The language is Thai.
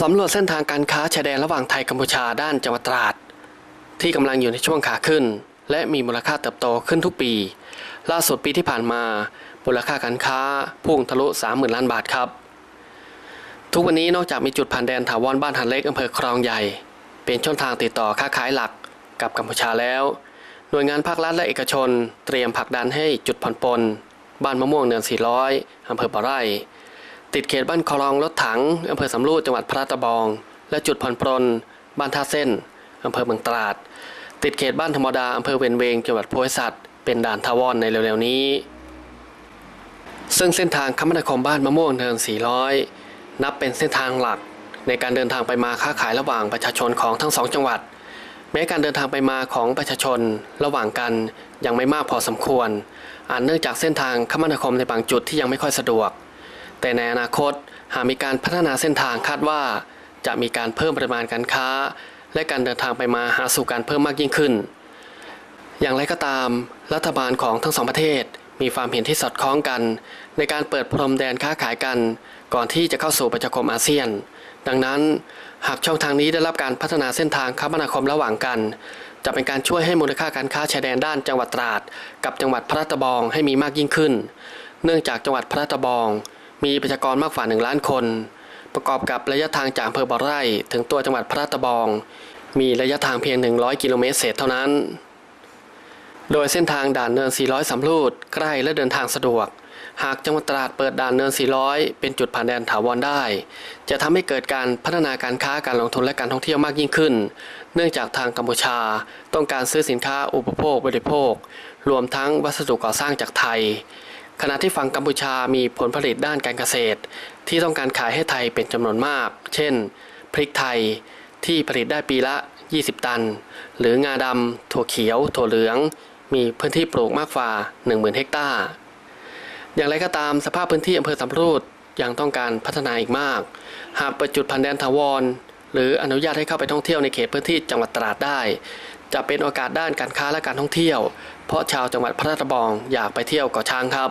สำรวจเส้นทางการค้าชายแดนระหว่างไทยกัมพูชาด้านจังหวัดตราด ที่กำลังอยู่ในช่วงขาขึ้น และมีมูลค่าเติบโตขึ้นทุกปี ล่าสุดปีที่ผ่านมามูลค่าการค้าพุ่งทะลุ 30,000 ล้านบาทครับ ทุกวันนี้นอกจากมีจุดผ่านแดนถาวรบ้านหันเล็กอำเภอคลองใหญ่ เป็นช่องทางติดต่อค้าขายหลักกับกัมพูชาแล้ว หน่วยงานภาครัฐและเอกชน เตรียมผลักดันให้จุดผ่อนปลน บ้านมะม่วงเนิน400อำเภอบ่อไร่ ติดเขตบ้านคลองรถถังอำเภอสำรูจังหวัดพระตะบอง และจุดผ่อนปลนบ้านท่าเส้นอำเภอเมืองตราด ติดเขตบ้านธรรมดาอำเภอเวียนเวงจังหวัดโพธิสัตว์เป็นด่านทาวรในเร็วๆนี้ ซึ่งเส้นทางคมนาคมบ้านมะม่วงเนิน400 นับเป็นเส้นทางหลักในการเดินทางไปมาค้าขายระหว่างประชาชนของทั้งสองจังหวัด แม้การเดินทางไปมาของประชาชนระหว่างกันยังไม่มากพอสมควรอาจเนื่องจากเส้นทางคมนาคมในบางจุดที่ยังไม่ค่อยสะดวก แต่ในอนาคตหากมีการพัฒนาเส้นทางคาดว่า จะมีการเพิ่มปริมาณการค้า และการเดินทางไปมาหาสู่การเพิ่มมากยิ่งขึ้น อย่างไรก็ตาม รัฐบาลของทั้งสองประเทศ มีความเห็นที่สอดคล้องกัน ในการเปิดพรมแดนค้าขายกัน ก่อนที่จะเข้าสู่ประชาคมอาเซียน ดังนั้น หากช่องทางนี้ได้รับการพัฒนาเส้นทางคมนาคมระหว่างกัน จะเป็นการช่วยให้มูลค่าการค้าชายแดนด้านจังหวัดตราด กับจังหวัดพระตะบองให้มีมากยิ่งขึ้น เนื่องจากจังหวัดพระตะบอง มีประชากรมากกว่า1ล้านคน ประกอบกับระยะทางจากอำเภอบ่อไร่ ถึงตัวจังหวัดพระตะบอง มีระยะทางเพียง 100 กิโลเมตรเศษเท่านั้น โดยเส้นทางด่านเนิน 400 สำรูดใกล้และเดินทางสะดวก หากจังหวัดตราดเปิดด่านเนิน 400 เป็นจุดผ่านแดนถาวรได้ จะทำให้เกิดการพัฒนาการค้าการลงทุนและการท่องเที่ยวมากยิ่งขึ้น เนื่องจากทางกัมพูชาต้องการซื้อสินค้าอุปโภคบริโภค รวมทั้งวัสดุก่อสร้างจากไทย ขณะที่ฝั่งกัมพูชามีผลผลิตด้านการเกษตร ที่ต้องการขายให้ไทยเป็นจำนวนมาก เช่น พริกไทยที่ผลิตได้ปีละ 20 ตัน หรืองาดำถั่วเขียว ถั่วเหลือง มีพื้นที่ปลูกมากกว่า 10,000 เฮกตาร์ อย่างไรก็ตามสภาพพื้นที่อำเภอสำรูดยังต้องการพัฒนาอีกมาก หากเปิดจุดพันแดนถาวร หรืออนุญาตให้เข้าไปท่องเที่ยวในเขตพื้นที่จังหวัดตราดได้ จะเป็นโอกาสด้านการค้าและการท่องเที่ยว เพราะชาวจังหวัดพระตะบองอยากไปเที่ยวเกาะช้างครับ